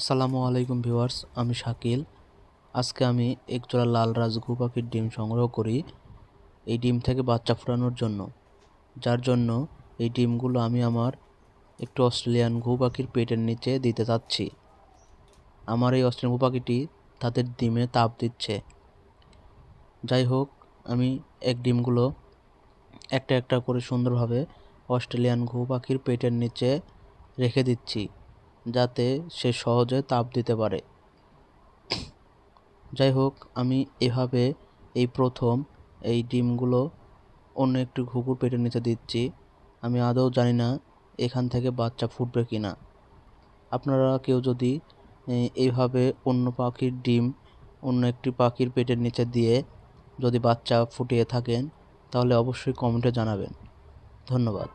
আসসালামু আলাইকুম ভিউয়ার্স, আমি শাকিল। আজকে আমি একজোড়া লাল রাজঘু পাখির ডিম সংগ্রহ করি এই ডিম থেকে বাচ্চা ফোটানোর জন্য। যার জন্য এই ডিমগুলো আমি আমার একটু অস্ট্রেলিয়ান ঘু পাখির পেটের নিচে দিতে চাচ্ছি আমার এই অস্ট্রেলিয়ান ঘু পাখিটি তাদের ডিমে তাপ দিচ্ছে। যাই হোক, আমি এক ডিমগুলো একটা একটা করে সুন্দরভাবে অস্ট্রেলিয়ান ঘু পাখির পেটের নিচে রেখে দিচ্ছি। যাতে সে সহজে তাপ দিতে পারে। যাই হোক আমি এভাবে এই প্রথম এই ডিমগুলো অন্য একটি ঘুঘুর পেটের নিচে দিচ্ছি। আমি আদৌ জানি না এখান থেকে বাচ্চা ফুটবে কি না আপনারা কেউ যদি এইভাবে অন্য পাখির ডিম অন্য একটি পাখির পেটের নিচে দিয়ে যদি বাচ্চা ফুটিয়ে থাকেন, তাহলে অবশ্যই কমেন্টে জানাবেন। ধন্যবাদ।